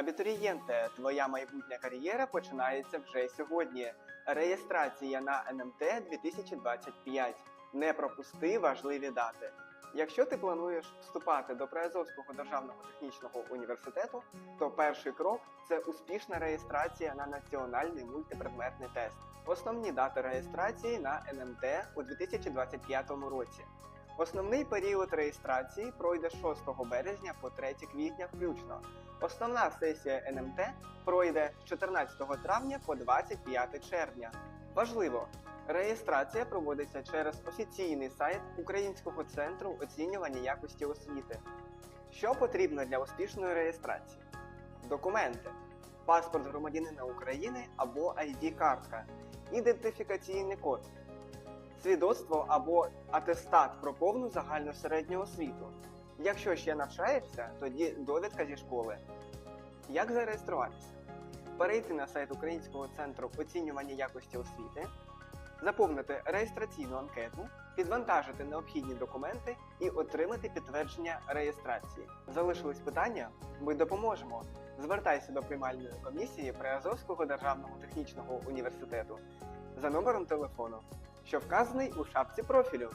Абітурієнте, твоя майбутня кар'єра починається вже сьогодні. Реєстрація на НМТ 2025. Не пропусти важливі дати. Якщо ти плануєш вступати до Приазовського державного технічного університету, то перший крок це успішна реєстрація на національний мультипредметний тест. Основні дати реєстрації на НМТ у 2025 році. Основний період реєстрації пройде з 6 березня по 3 квітня включно. Основна сесія НМТ пройде з 14 травня по 25 червня. Важливо, реєстрація проводиться через офіційний сайт Українського центру оцінювання якості освіти. Що потрібно для успішної реєстрації? Документи: паспорт громадянина України або ID-картка, ідентифікаційний код, свідоцтво або атестат про повну загальну середню освіту. Якщо ще навчаєшся, тоді довідка зі школи. Як зареєструватися? Перейти на сайт Українського центру оцінювання якості освіти, заповнити реєстраційну анкету, підвантажити необхідні документи і отримати підтвердження реєстрації. Залишились питання? Ми допоможемо. Звертайся до приймальної комісії Приазовського державного технічного університету за номером телефону, що вказаний у шапці профілю.